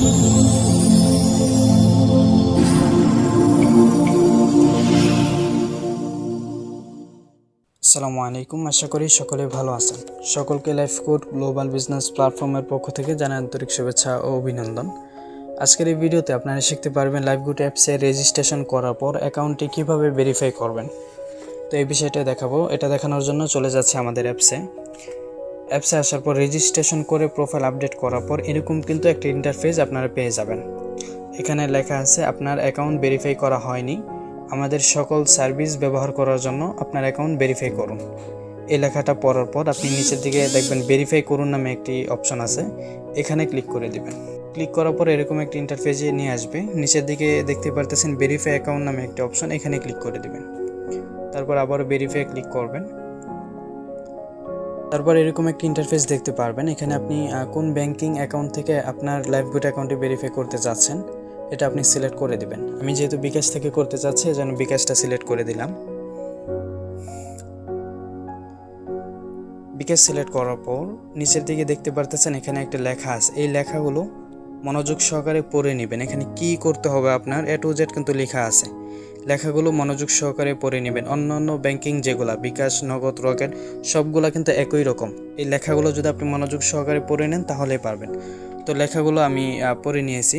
আসসালামু আলাইকুম, আশা করি সকলে ভালো আছেন। সকলকে লাইফ কোড গ্লোবাল বিজনেস প্ল্যাটফর্মের পক্ষ থেকে জানাই আন্তরিক শুভেচ্ছা ও অভিনন্দন। আজকের এই ভিডিওতে আপনারা শিখতে পারবেন লাইফ গুড অ্যাপসে রেজিস্ট্রেশন করার পর অ্যাকাউন্টটি কীভাবে ভেরিফাই করবেন। তো এই বিষয়টা দেখাবো। এটা দেখানোর জন্য চলে যাচ্ছে আমাদের অ্যাপসে অ্যাপসে আসার পর রেজিস্ট্রেশন করে প্রোফাইল আপডেট করার পর এরকম কিন্তু একটা ইন্টারফেস আপনারা পেয়ে যাবেন। এখানে লেখা আছে, আপনার অ্যাকাউন্ট ভেরিফাই করা হয়নি। আমাদের সকল সার্ভিস ব্যবহার করার জন্য আপনার অ্যাকাউন্ট ভেরিফাই করুন। এই লেখাটা পড়ার পর আপনি নিচের দিকে দেখবেন ভেরিফাই করুন নামে একটি অপশন আছে। এখানে ক্লিক করে দিবেন। ক্লিক করার পর এরকম একটি ইন্টারফেসে নিয়ে আসবে। নিচের দিকে দেখতে পারতেছেন ভেরিফাই অ্যাকাউন্ট নামে একটি অপশন এখানে ক্লিক করে দিবেন। তারপর আবার ভেরিফাই ক্লিক করবেন। তারপর এরকম একটি ইন্টারফেস দেখতে পারবেন। এখানে আপনি কোন ব্যাংকিং অ্যাকাউন্ট থেকে আপনার লাইফগুড অ্যাকাউন্টে ভেরিফাই করতে চাচ্ছেন এটা আপনি সিলেক্ট করে দিবেন। আমি যেহেতু বিকাশ থেকে করতে চাচ্ছি এজন্য বিকাশটা সিলেক্ট করে দিলাম। বিকাশ সিলেক্ট করার পর, নিচের দিকে দেখতে পারতেছেন এখানে একটা লেখা আছে। এই লেখাগুলো মনোযোগ সহকারে পড়ে নেবেন। এখানে কি করতে হবে আপনার এ টু জেড কিন্তু লেখা আছে। লেখাগুলো মনোযোগ সহকারে পড়ে নেবেন। অন্যান্য ব্যাংকিং যেগুলা, বিকাশ, নগদ, রকেট, সবগুলা কিন্তু একই রকম। এই লেখাগুলো যদি আপনি মনোযোগ সহকারে পড়ে নেন, তাহলেই পারবেন। তো লেখাগুলো আমি পড়ে নিয়েছি।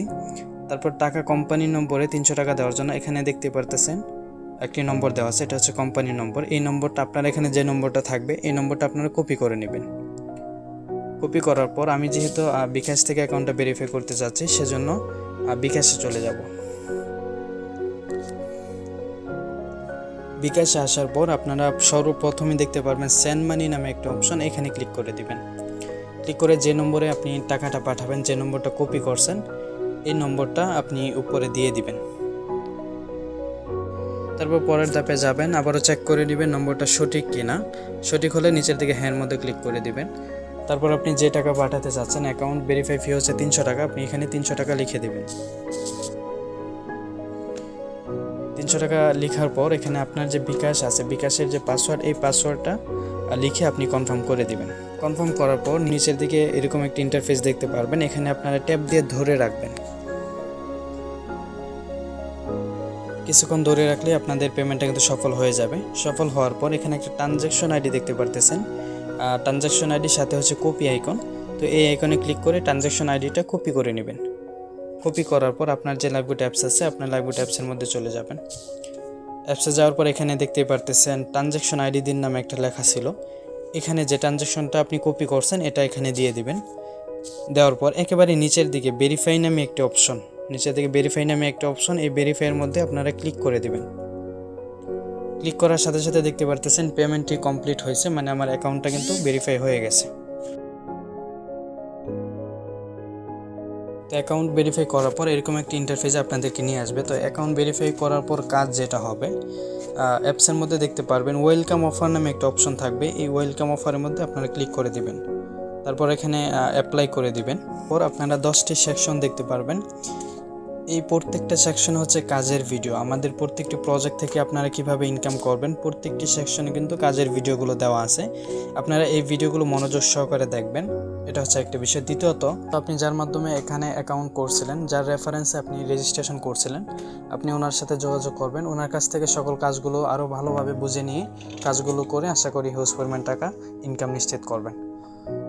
তারপর টাকা কোম্পানির নম্বরে তিনশো টাকা দেওয়ার জন্য এখানে দেখতে পারতেছেন, একটি নম্বর দেওয়া আছে, এটা হচ্ছে কোম্পানির নম্বর। এই নম্বরটা আপনার এখানে যে নম্বরটা থাকবে, এই নম্বরটা আপনারা কপি করে নেবেন। কপি করার পর আমি যেহেতু বিকাশ থেকে অ্যাকাউন্টটা ভেরিফাই করতে চাচ্ছি সেজন্য বিকাশে চলে যাব। বিকাশে আসার পর আপনারা সর্বপ্রথমে দেখতে পারবেন সেন্ড মানি নামে একটা অপশন, এখানে ক্লিক করে দিবেন। ক্লিক করে যে নম্বরে আপনি টাকাটা পাঠাবেন, যে নম্বরটা কপি করছেন, এই নম্বরটা আপনি উপরে দিয়ে দিবেন। তারপর পরের ধাপে যাবেন, আবারও চেক করে নেবেন নম্বরটা সঠিক কিনা। সঠিক হলে নিচের দিকে হ্যান্ড মধ্যে ক্লিক করে দিবেন। তারপর আপনি যে টাকা পাঠাতে চাচ্ছেন অ্যাকাউন্ট ভেরিফাই ফি হচ্ছে তিনশো টাকা, আপনি এখানে তিনশো টাকা লিখে দেবেন। তিনশো টাকা লেখার পর এখানে আপনার যে বিকাশ আছে, বিকাশের যে পাসওয়ার্ড এই পাসওয়ার্ডটা লিখে আপনি কনফার্ম করে দিবেন। কনফার্ম করার পর নিচের দিকে এরকম একটা ইন্টারফেস দেখতে পারবেন। এখানে আপনারা ট্যাপ দিয়ে ধরে রাখবেন। কিছুক্ষণ ধরে রাখলে আপনাদের পেমেন্টটা কিন্তু সফল হয়ে যাবে। সফল হওয়ার পর এখানে একটা ট্রানজ্যাকশন আইডি দেখতে পারতেছেন। ট্রানজ্যাকশন আইডির সাথে হচ্ছে কপি আইকন তো এই আইকনে ক্লিক করে ট্রানজ্যাকশন আইডিটা কপি করে নেবেন। কপি করার পর আপনার যে লাইভগুড অ্যাপস আছে, আপনার লাইভগুড অ্যাপসের মধ্যে চলে যাবেন। অ্যাপসে যাওয়ার পর এখানে দেখতেই পারতেছেন ট্রানজ্যাকশন আইডি দিন নামে একটা লেখা ছিল। এখানে যে ট্রানজ্যাকশনটা আপনি কপি করছেন, এটা এখানে দিয়ে দিবেন। দেওয়ার পর একেবারে নিচের দিকে ভেরিফাই নামে একটি অপশন নিচের দিকে ভেরিফাই নামে একটা অপশন এই ভেরিফাইয়ের মধ্যে আপনারা ক্লিক করে দিবেন। ক্লিক করার সাথে সাথে দেখতে পারতেছেন পেমেন্টটি কমপ্লিট হয়েছে মানে আমার অ্যাকাউন্টটা কিন্তু ভেরিফাই হয়ে গেছে। তো অ্যাকাউন্ট ভেরিফাই করার পর এরকম একটি ইন্টারফেসে আপনাদেরকে নিয়ে আসবে। তো অ্যাকাউন্ট ভেরিফাই করার পর কাজ যেটা হবে অ্যাপসের মধ্যে দেখতে পারবেন ওয়েলকাম অফার নামে একটা অপশন থাকবে। এই ওয়েলকাম অফারের মধ্যে আপনারা ক্লিক করে দিবেন। তারপর এখানে অ্যাপ্লাই করে দিবেন। পর আপনারা দশটি সেকশন দেখতে পারবেন। এই প্রত্যেকটা সেকশন হচ্ছে কাজের ভিডিও আমাদের প্রত্যেকটি প্রজেক্ট থেকে আপনারা কীভাবে ইনকাম করবেন, প্রত্যেকটি সেকশনে কিন্তু কাজের ভিডিওগুলো দেওয়া আছে। আপনারা এই ভিডিওগুলো মনোযোগ সহকারে দেখবেন। এটা হচ্ছে একটা বিষয়। দ্বিতীয়ত আপনি যার মাধ্যমে এখানে অ্যাকাউন্ট করছিলেন, যার রেফারেন্সে আপনি রেজিস্ট্রেশন করছিলেন, আপনি ওনার সাথে যোগাযোগ করবেন। ওনার কাছ থেকে সকল কাজগুলো আরও ভালোভাবে বুঝে নিয়ে কাজগুলো করে আশা করি হিউজ পরিমাণ টাকা ইনকাম নিশ্চিত করবেন।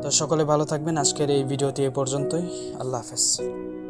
তো সকলে ভালো থাকবেন। আজকের এই ভিডিওটি এ পর্যন্তই। আল্লাহ হাফেজ।